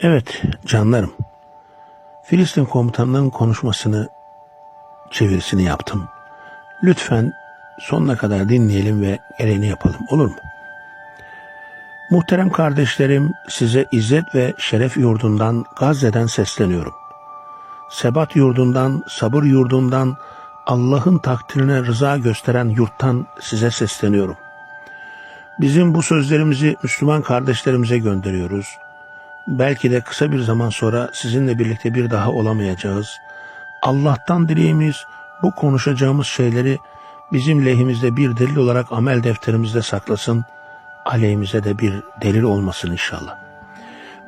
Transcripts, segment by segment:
Evet canlarım. Filistin komutanının konuşmasını çevirisini yaptım. Lütfen sonuna kadar dinleyelim ve gereğini yapalım olur mu? Muhterem kardeşlerim size izzet ve şeref yurdundan Gazze'den sesleniyorum. Sebat yurdundan, sabır yurdundan, Allah'ın takdirine rıza gösteren yurttan size sesleniyorum. Bizim bu sözlerimizi Müslüman kardeşlerimize gönderiyoruz. Belki de kısa bir zaman sonra sizinle birlikte bir daha olamayacağız. Allah'tan dileğimiz bu konuşacağımız şeyleri bizim lehimizde bir delil olarak amel defterimizde saklasın. Aleyhimize de bir delil olmasın inşallah.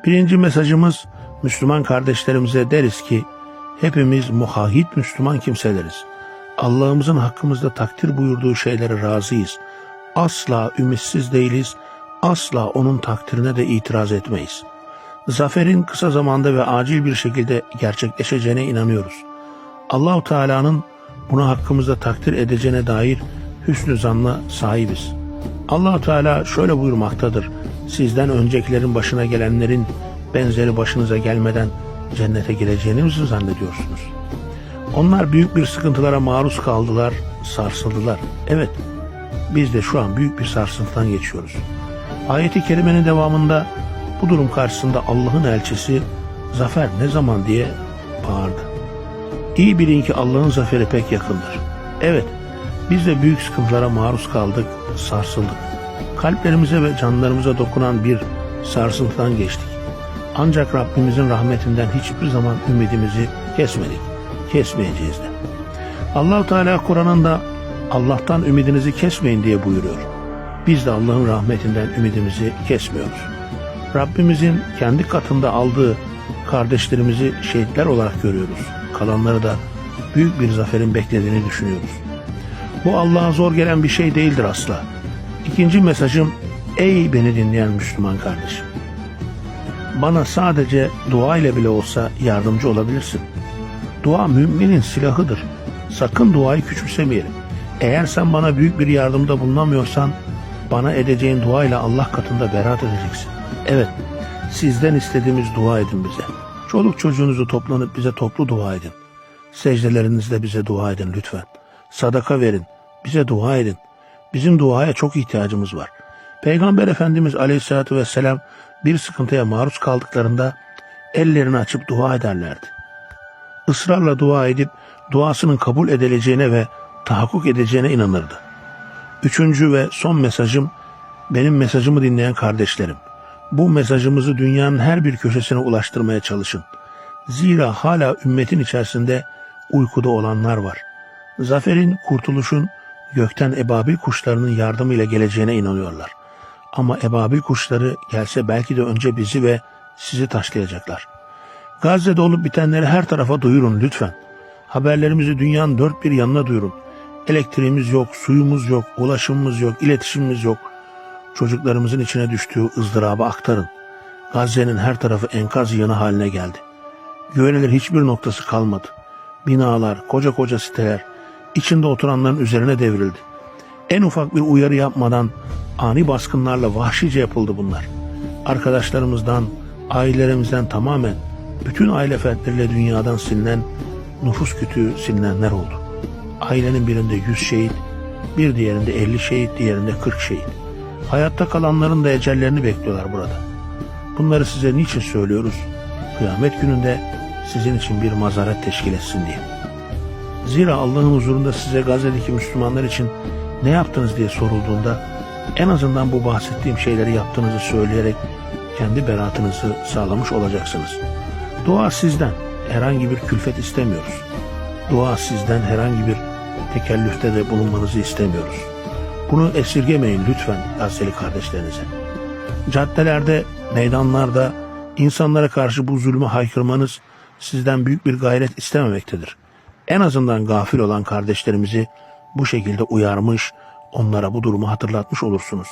Birinci mesajımız Müslüman kardeşlerimize deriz ki hepimiz muhahit Müslüman kimseleriz. Allah'ımızın hakkımızda takdir buyurduğu şeylere razıyız. Asla ümitsiz değiliz. Asla onun takdirine de itiraz etmeyiz. Zaferin kısa zamanda ve acil bir şekilde gerçekleşeceğine inanıyoruz. Allahu Teala'nın bunu hakkımızda takdir edeceğine dair hüsnü zanla sahibiz. Allahu Teala şöyle buyurmaktadır. Sizden öncekilerin başına gelenlerin benzeri başınıza gelmeden cennete gireceğini mi zannediyorsunuz? Onlar büyük bir sıkıntılara maruz kaldılar, sarsıldılar. Evet, biz de şu an büyük bir sarsıntıdan geçiyoruz. Ayeti kerimenin devamında bu durum karşısında Allah'ın elçisi zafer ne zaman diye bağırdı. İyi bilin ki Allah'ın zaferi pek yakındır. Evet, biz de büyük sıkıntılara maruz kaldık, sarsıldık. Kalplerimize ve canlarımıza dokunan bir sarsıntıdan geçtik. Ancak Rabbimizin rahmetinden hiçbir zaman ümidimizi kesmedik. Kesmeyeceğiz de. Allahu Teala Kur'an'ında Allah'tan ümidinizi kesmeyin diye buyuruyor. Biz de Allah'ın rahmetinden ümidimizi kesmiyoruz. Rabbimizin kendi katında aldığı kardeşlerimizi şehitler olarak görüyoruz. Kalanları da büyük bir zaferin beklediğini düşünüyoruz. Bu Allah'a zor gelen bir şey değildir asla. İkinci mesajım ey beni dinleyen Müslüman kardeşim. Bana sadece dua ile bile olsa yardımcı olabilirsin. Dua müminin silahıdır. Sakın duayı küçümsemeyelim. Eğer sen bana büyük bir yardımda bulunamıyorsan bana edeceğin duayla Allah katında beraat edeceksin. Evet, sizden istediğimiz dua edin bize. Çoluk çocuğunuzu toplanıp bize toplu dua edin. Secdelerinizde bize dua edin lütfen. Sadaka verin, bize dua edin. Bizim duaya çok ihtiyacımız var. Peygamber Efendimiz Aleyhisselatü Vesselam bir sıkıntıya maruz kaldıklarında ellerini açıp dua ederlerdi. Israrla dua edip duasının kabul edileceğine ve tahakkuk edeceğine inanırdı. Üçüncü ve son mesajım benim mesajımı dinleyen kardeşlerim. Bu mesajımızı dünyanın her bir köşesine ulaştırmaya çalışın. Zira hala ümmetin içerisinde uykuda olanlar var. Zaferin, kurtuluşun gökten ebabil kuşlarının yardımıyla geleceğine inanıyorlar. Ama ebabil kuşları gelse belki de önce bizi ve sizi taşlayacaklar. Gazze'de olup bitenleri her tarafa duyurun lütfen. Haberlerimizi dünyanın dört bir yanına duyurun. Elektriğimiz yok, suyumuz yok, ulaşımımız yok, iletişimimiz yok. Çocuklarımızın içine düştüğü ızdırabı aktarın. Gazze'nin her tarafı enkaz yığını haline geldi. Güvenilir hiçbir noktası kalmadı. Binalar, koca koca siteler içinde oturanların üzerine devrildi. En ufak bir uyarı yapmadan ani baskınlarla vahşice yapıldı bunlar. Arkadaşlarımızdan, ailelerimizden tamamen bütün aile fertleriyle dünyadan silinen, nüfus kütüğü silinenler oldu. Ailenin birinde 100 şehit, bir diğerinde 50 şehit, diğerinde 40 şehit. Hayatta kalanların da ecellerini bekliyorlar burada. Bunları size niçin söylüyoruz? Kıyamet gününde sizin için bir mazaret teşkil etsin diye. Zira Allah'ın huzurunda size Gazze'deki Müslümanlar için ne yaptınız diye sorulduğunda en azından bu bahsettiğim şeyleri yaptığınızı söyleyerek kendi beraatınızı sağlamış olacaksınız. Dua sizden herhangi bir külfet istemiyoruz. Dua sizden herhangi bir tekellüfte de bulunmanızı istemiyoruz. Bunu esirgemeyin lütfen Gazze'li kardeşlerinize. Caddelerde, meydanlarda insanlara karşı bu zulmü haykırmanız sizden büyük bir gayret istememektedir. En azından gafil olan kardeşlerimizi bu şekilde uyarmış, onlara bu durumu hatırlatmış olursunuz.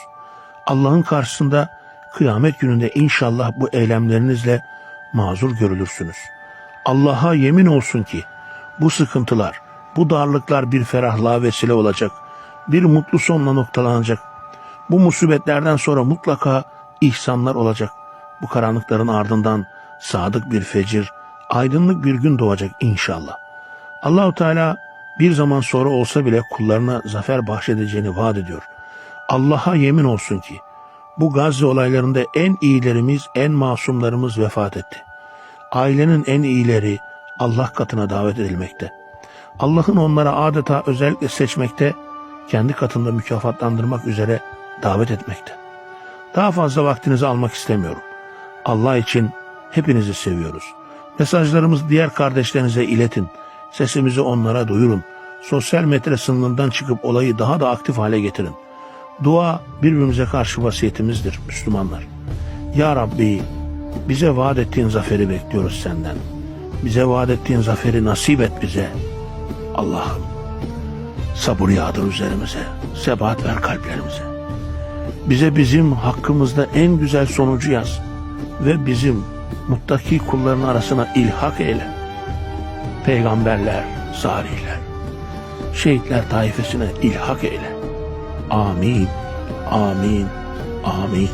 Allah'ın karşısında kıyamet gününde inşallah bu eylemlerinizle mazur görülürsünüz. Allah'a yemin olsun ki bu sıkıntılar, bu darlıklar bir ferahlığa vesile olacak, bir mutlu sonla noktalanacak. Bu musibetlerden sonra mutlaka ihsanlar olacak. Bu karanlıkların ardından sadık bir fecir, aydınlık bir gün doğacak inşallah. Allahu Teala bir zaman sonra olsa bile kullarına zafer bahşedeceğini vaat ediyor. Allah'a yemin olsun ki bu Gazze olaylarında en iyilerimiz, en masumlarımız vefat etti. Ailenin en iyileri Allah katına davet edilmekte. Allah'ın onlara adeta özellikle seçmekte, kendi katında mükafatlandırmak üzere davet etmekte. Daha fazla vaktinizi almak istemiyorum. Allah için hepinizi seviyoruz. Mesajlarımızı diğer kardeşlerinize iletin. Sesimizi onlara duyurun. Sosyal medya sınırından çıkıp olayı daha da aktif hale getirin. Dua birbirimize karşı vasiyetimizdir Müslümanlar. Ya Rabbi bize vaat ettiğin zaferi bekliyoruz senden. Bize vaat ettiğin zaferi nasip et bize. Allah'ım sabır yağdır üzerimize. Sebat ver kalplerimize. Bize bizim hakkımızda en güzel sonucu yaz. Ve bizim muttaki kulların arasına ilhak eyle. Peygamberler, salihler, şehitler taifesine ilhak eyle. Amin, amin, amin.